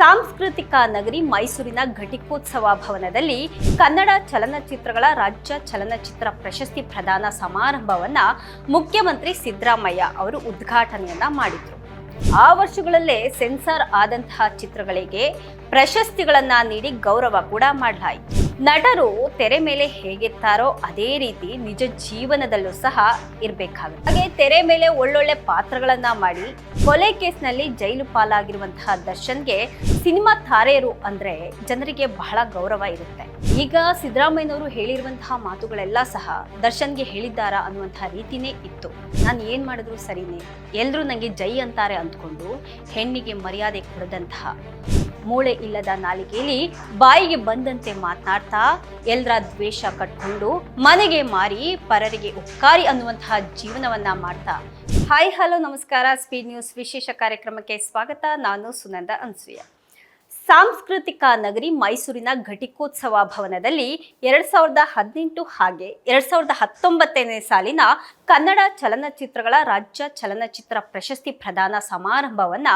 ಸಾಂಸ್ಕೃತಿಕ ನಗರಿ ಮೈಸೂರಿನ ಘಟಿಕೋತ್ಸವ ಭವನದಲ್ಲಿ ಕನ್ನಡ ಚಲನಚಿತ್ರಗಳ ರಾಜ್ಯ ಚಲನಚಿತ್ರ ಪ್ರಶಸ್ತಿ ಪ್ರದಾನ ಸಮಾರಂಭವನ್ನ ಮುಖ್ಯಮಂತ್ರಿ ಸಿದ್ದರಾಮಯ್ಯ ಅವರು ಉದ್ಘಾಟನೆಯನ್ನ ಮಾಡಿದರು. ಆ ವರ್ಷಗಳಲ್ಲೇ ಸೆನ್ಸಾರ್ ಆದಂತಹ ಚಿತ್ರಗಳಿಗೆ ಪ್ರಶಸ್ತಿಗಳನ್ನ ನೀಡಿ ಗೌರವ ಕೂಡ ಮಾಡಲಾಯಿತು. ನಟರು ತೆರೆ ಮೇಲೆ ಹೇಗಿರ್ತಾರೋ ಅದೇ ರೀತಿ ನಿಜ ಜೀವನದಲ್ಲೂ ಸಹ ಇರಬೇಕಾಗುತ್ತೆ. ಹಾಗೆ ತೆರೆ ಮೇಲೆ ಒಳ್ಳೊಳ್ಳೆ ಪಾತ್ರಗಳನ್ನ ಮಾಡಿ ಕೊಲೆ ಕೇಸ್ನಲ್ಲಿ ಜೈಲು ಪಾಲಾಗಿರುವಂತಹ ದರ್ಶನ್ಗೆ ಸಿನಿಮಾ ತಾರೆಯರು ಅಂದ್ರೆ ಜನರಿಗೆ ಬಹಳ ಗೌರವ ಇರುತ್ತೆ. ಈಗ ಸಿದ್ದರಾಮಯ್ಯನವರು ಹೇಳಿರುವಂತಹ ಮಾತುಗಳೆಲ್ಲ ಸಹ ದರ್ಶನ್ಗೆ ಹೇಳಿದ್ದಾರಾ ಅನ್ನುವಂತಹ ರೀತಿನೇ ಇತ್ತು. ನಾನು ಏನ್ ಮಾಡಿದ್ರು ಸರಿನೇ? ಎಲ್ಲರೂ ನಂಗೆ ಜೈ ಅಂತಾರೆ ಅಂದ್ಕೊಂಡು ಹೆಣ್ಣಿಗೆ ಮರ್ಯಾದೆ ಕೊಡದಂತಹ ಮೂಳೆ ಇಲ್ಲದ ನಾಲಿಗೆಯಲ್ಲಿ ಬಾಯಿಗೆ ಬಂದಂತೆ ಮಾತನಾಡ್ತಾ ಎಲ್ರ ದ್ವೇಷ ಕಟ್ಕೊಂಡು ಮನೆಗೆ ಮಾರಿ ಪರರಿಗೆ ಉಪಕಾರಿ ಅನ್ನುವಂತಹ ಜೀವನವನ್ನ ಮಾಡ್ತಾ. ಹಾಯ್ ಹಲೋ ನಮಸ್ಕಾರ. ಸ್ಪೀಡ್ ನ್ಯೂಸ್ ವಿಶೇಷ ಕಾರ್ಯಕ್ರಮಕ್ಕೆ ಸ್ವಾಗತ. ನಾನು ಸುನಂದ ಅನ್ಸೂಯ. ಸಾಂಸ್ಕೃತಿಕ ನಗರಿ ಮೈಸೂರಿನ ಘಟಿಕೋತ್ಸವ ಭವನದಲ್ಲಿ ಎರಡ್ ಸಾವಿರದ ಹದಿನೆಂಟು ಹಾಗೆ ಎರಡ್ ಸಾವಿರದ ಹತ್ತೊಂಬತ್ತನೇ ಸಾಲಿನ ಕನ್ನಡ ಚಲನಚಿತ್ರಗಳ ರಾಜ್ಯ ಚಲನಚಿತ್ರ ಪ್ರಶಸ್ತಿ ಪ್ರದಾನ ಸಮಾರಂಭವನ್ನ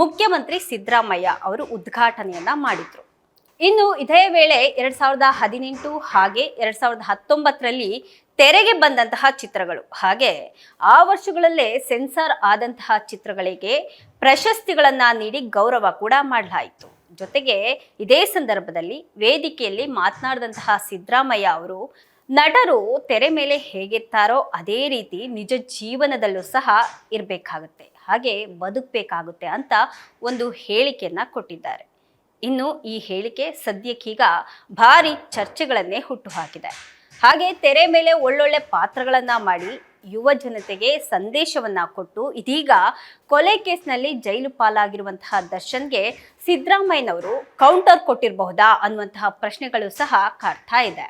ಮುಖ್ಯಮಂತ್ರಿ ಸಿದ್ದರಾಮಯ್ಯ ಅವರು ಉದ್ಘಾಟನೆಯನ್ನ ಮಾಡಿದ್ರು. ಇನ್ನು ಇದೇ ವೇಳೆ ಎರಡ್ ಸಾವಿರದ ಹದಿನೆಂಟು ಹಾಗೆ ಎರಡ್ ಸಾವಿರದ ಹತ್ತೊಂಬತ್ತರಲ್ಲಿ ತೆರೆಗೆ ಬಂದಂತಹ ಚಿತ್ರಗಳು, ಹಾಗೆ ಆ ವರ್ಷಗಳಲ್ಲೇ ಸೆನ್ಸಾರ್ ಆದಂತಹ ಚಿತ್ರಗಳಿಗೆ ಪ್ರಶಸ್ತಿಗಳನ್ನ ನೀಡಿ ಗೌರವ ಕೂಡ ಮಾಡಲಾಯಿತು. ಜೊತೆಗೆ ಇದೇ ಸಂದರ್ಭದಲ್ಲಿ ವೇದಿಕೆಯಲ್ಲಿ ಮಾತನಾಡಿದಂತಹ ಸಿದ್ದರಾಮಯ್ಯ ಅವರು, ನಟರು ತೆರೆ ಮೇಲೆ ಹೇಗಿರ್ತಾರೋ ಅದೇ ರೀತಿ ನಿಜ ಜೀವನದಲ್ಲೂ ಸಹ ಇರಬೇಕಾಗುತ್ತೆ, ಹಾಗೆ ಬದುಕಬೇಕಾಗುತ್ತೆ ಅಂತ ಒಂದು ಹೇಳಿಕೆಯನ್ನು ಕೊಟ್ಟಿದ್ದಾರೆ. ಇನ್ನು ಈ ಹೇಳಿಕೆ ಸದ್ಯಕ್ಕೀಗ ಭಾರಿ ಚರ್ಚೆಗಳನ್ನೇ ಹುಟ್ಟುಹಾಕಿದೆ ಹಾಗೆ ತೆರೆ ಮೇಲೆ ಒಳ್ಳೊಳ್ಳೆ ಪಾತ್ರಗಳನ್ನ ಮಾಡಿ ಯುವ ಜನತೆಗೆ ಸಂದೇಶವನ್ನ ಕೊಟ್ಟು ಇದೀಗ ಕೊಲೆ ಕೇಸ್ನಲ್ಲಿ ಜೈಲು ಪಾಲಾಗಿರುವಂತಹ ದರ್ಶನ್ಗೆ ಸಿದ್ದರಾಮಯ್ಯನವರು ಕೌಂಟರ್ ಕೊಟ್ಟಿರಬಹುದಾ ಅನ್ನುವಂತಹ ಪ್ರಶ್ನೆಗಳು ಸಹ ಕಾಡ್ತಾ ಇದೆ.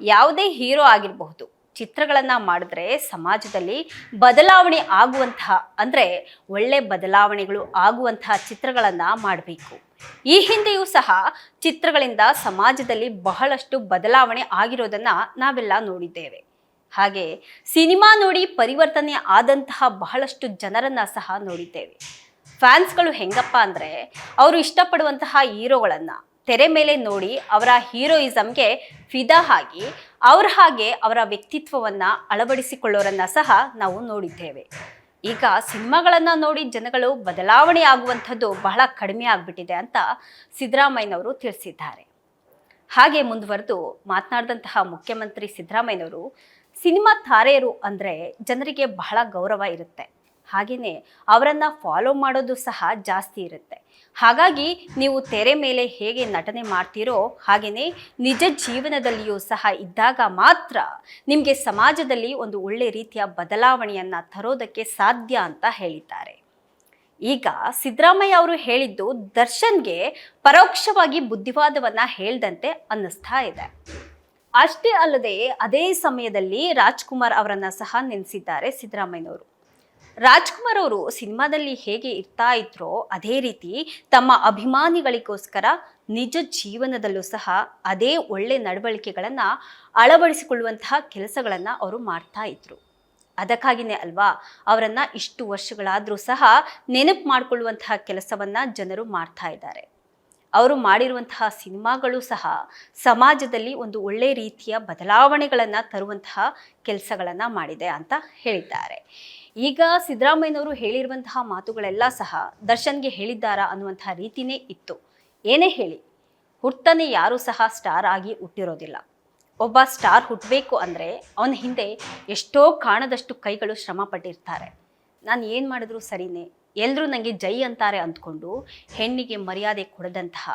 ಯಾವುದೇ ಹೀರೋ ಆಗಿರಬಹುದು, ಚಿತ್ರಗಳನ್ನ ಮಾಡಿದ್ರೆ ಸಮಾಜದಲ್ಲಿ ಬದಲಾವಣೆ ಆಗುವಂತಹ, ಅಂದ್ರೆ ಒಳ್ಳೆ ಬದಲಾವಣೆಗಳು ಆಗುವಂತಹ ಚಿತ್ರಗಳನ್ನ ಮಾಡಬೇಕು. ಈ ಹಿಂದೆಯೂ ಸಹ ಚಿತ್ರಗಳಿಂದ ಸಮಾಜದಲ್ಲಿ ಬಹಳಷ್ಟು ಬದಲಾವಣೆ ಆಗಿರೋದನ್ನ ನಾವೆಲ್ಲ ನೋಡಿದ್ದೇವೆ. ಹಾಗೆ ಸಿನಿಮಾ ನೋಡಿ ಪರಿವರ್ತನೆ ಆದಂತಹ ಬಹಳಷ್ಟು ಜನರನ್ನ ಸಹ ನೋಡಿದ್ದೇವೆ. ಫ್ಯಾನ್ಸ್ಗಳು ಹೆಂಗಪ್ಪ ಅಂದರೆ ಅವರು ಇಷ್ಟಪಡುವಂತಹ ಹೀರೋಗಳನ್ನ ತೆರೆ ಮೇಲೆ ನೋಡಿ ಅವರ ಹೀರೋಯಿಸಮ್ಗೆ ಫಿದಾ ಆಗಿ ಅವ್ರ ಹಾಗೆ ಅವರ ವ್ಯಕ್ತಿತ್ವವನ್ನು ಅಳವಡಿಸಿಕೊಳ್ಳೋರನ್ನ ಸಹ ನಾವು ನೋಡಿದ್ದೇವೆ. ಈಗ ಸಿನಿಮಾಗಳನ್ನ ನೋಡಿ ಜನಗಳು ಬದಲಾವಣೆ ಆಗುವಂಥದ್ದು ಬಹಳ ಕಡಿಮೆ ಆಗಿಬಿಟ್ಟಿದೆ ಅಂತ ಸಿದ್ದರಾಮಯ್ಯನವರು ತಿಳಿಸಿದ್ದಾರೆ. ಹಾಗೆ ಮುಂದುವರೆದು ಮಾತನಾಡಿದಂತಹ ಮುಖ್ಯಮಂತ್ರಿ ಸಿದ್ದರಾಮಯ್ಯನವರು ಸಿನಿಮಾ ತಾರೆಯರು ಅಂದರೆ ಜನರಿಗೆ ಬಹಳ ಗೌರವ ಇರುತ್ತೆ. ಹಾಗೆಯೇ ಅವರನ್ನು ಫಾಲೋ ಮಾಡೋದು ಸಹ ಜಾಸ್ತಿ ಇರುತ್ತೆ. ಹಾಗಾಗಿ ನೀವು ತೆರೆ ಮೇಲೆ ಹೇಗೆ ನಟನೆ ಮಾಡ್ತೀರೋ ಹಾಗೆಯೇ ನಿಜ ಜೀವನದಲ್ಲಿಯೂ ಸಹ ಇದ್ದಾಗ ಮಾತ್ರ ನಿಮಗೆ ಸಮಾಜದಲ್ಲಿ ಒಂದು ಒಳ್ಳೆ ರೀತಿಯ ಬದಲಾವಣೆಯನ್ನು ತರೋದಕ್ಕೆ ಸಾಧ್ಯ ಅಂತ ಹೇಳಿದ್ದಾರೆ. ಈಗ ಸಿದ್ದರಾಮಯ್ಯ ಅವರು ಹೇಳಿದ್ದು ದರ್ಶನ್ಗೆ ಪರೋಕ್ಷವಾಗಿ ಬುದ್ಧಿವಾದವನ್ನು ಹೇಳ್ದಂತೆ ಅನ್ನಿಸ್ತಾ ಇದೆ. ಅಷ್ಟೇ ಅಲ್ಲದೆ ಅದೇ ಸಮಯದಲ್ಲಿ ರಾಜ್ಕುಮಾರ್ ಅವರನ್ನ ಸಹ ನೆನೆಸಿದ್ದಾರೆ ಸಿದ್ದರಾಮಯ್ಯನವರು. ರಾಜ್ಕುಮಾರ್ ಅವರು ಸಿನಿಮಾದಲ್ಲಿ ಹೇಗೆ ಇರ್ತಾ ಇದ್ರೋ ಅದೇ ರೀತಿ ತಮ್ಮ ಅಭಿಮಾನಿಗಳಿಗೋಸ್ಕರ ನಿಜ ಜೀವನದಲ್ಲೂ ಸಹ ಅದೇ ಒಳ್ಳೆ ನಡವಳಿಕೆಗಳನ್ನು ಅಳವಡಿಸಿಕೊಳ್ಳುವಂತಹ ಕೆಲಸಗಳನ್ನು ಅವರು ಮಾಡ್ತಾ ಇದ್ರು. ಅದಕ್ಕಾಗಿನೇ ಅಲ್ವಾ ಅವರನ್ನ ಇಷ್ಟು ವರ್ಷಗಳಾದರೂ ಸಹ ನೆನಪು ಮಾಡಿಕೊಳ್ಳುವಂತಹ ಕೆಲಸವನ್ನ ಜನರು ಮಾಡ್ತಾ ಇದ್ದಾರೆ. ಅವರು ಮಾಡಿರುವಂತಹ ಸಿನಿಮಾಗಳು ಸಹ ಸಮಾಜದಲ್ಲಿ ಒಂದು ಒಳ್ಳೆ ರೀತಿಯ ಬದಲಾವಣೆಗಳನ್ನು ತರುವಂತಹ ಕೆಲಸಗಳನ್ನು ಮಾಡಿದೆ ಅಂತ ಹೇಳಿದ್ದಾರೆ. ಈಗ ಸಿದ್ದರಾಮಯ್ಯನವರು ಹೇಳಿರುವಂತಹ ಮಾತುಗಳೆಲ್ಲ ಸಹ ದರ್ಶನ್ಗೆ ಹೇಳಿದ್ದಾರಾ ಅನ್ನುವಂತಹ ರೀತಿನೇ ಇತ್ತು. ಏನೇ ಹೇಳಿ, ಹುಟ್ಟನೆ ಯಾರೂ ಸಹ ಸ್ಟಾರ್ ಆಗಿ ಹುಟ್ಟಿರೋದಿಲ್ಲ. ಒಬ್ಬ ಸ್ಟಾರ್ ಹುಟ್ಟಬೇಕು ಅಂದರೆ ಅವನ ಹಿಂದೆ ಎಷ್ಟೋ ಕಾಣದಷ್ಟು ಕೈಗಳು ಶ್ರಮ ಪಟ್ಟಿರ್ತಾರೆ. ನಾನು ಏನು ಮಾಡಿದ್ರು ಸರಿನೇ ಎಲ್ಲರೂ ನನಗೆ ಜೈ ಅಂತಾರೆ ಅಂದ್ಕೊಂಡು ಹೆಣ್ಣಿಗೆ ಮರ್ಯಾದೆ ಕೊಡದಂತಹ,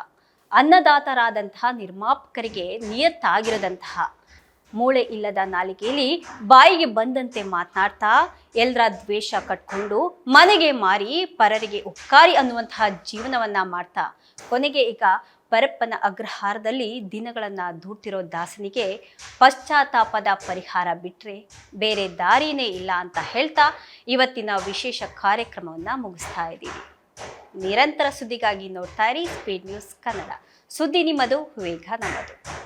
ಅನ್ನದಾತರಾದಂತಹ ನಿರ್ಮಾಪಕರಿಗೆ ನಿಯತ್ತಾಗಿರದಂತಹ ಮೂಳೆ ಇಲ್ಲದ ನಾಲಿಗೆಯಲ್ಲಿ ಬಾಯಿಗೆ ಬಂದಂತೆ ಮಾತನಾಡ್ತಾ ಎಲ್ಲರ ದ್ವೇಷ ಕಟ್ಕೊಂಡು ಮನೆಗೆ ಮಾರಿ ಪರರಿಗೆ ಉಪಕಾರಿ ಅನ್ನುವಂತಹ ಜೀವನವನ್ನ ಮಾಡ್ತಾ ಕೊನೆಗೆ ಈಗ ಪರಪ್ಪನ ಅಗ್ರಹಾರದಲ್ಲಿ ದಿನಗಳನ್ನು ದೂಡ್ತಿರೋ ದಾಸನಿಗೆ ಪಶ್ಚಾತ್ತಾಪದ ಪರಿಹಾರ ಬಿಟ್ಟರೆ ಬೇರೆ ದಾರಿನೇ ಇಲ್ಲ ಅಂತ ಹೇಳ್ತಾ ಇವತ್ತಿನ ವಿಶೇಷ ಕಾರ್ಯಕ್ರಮವನ್ನು ಮುಗಿಸ್ತಾ ಇದ್ದೀವಿ. ನಿರಂತರ ಸುದ್ದಿಗಾಗಿ ನೋಡ್ತಾ ಇರಿ ಸ್ಪೀಡ್ ನ್ಯೂಸ್ ಕನ್ನಡ ಸುದ್ದಿ ನಿಮ್ಮದು, ವೇಗ ನಮ್ಮದು.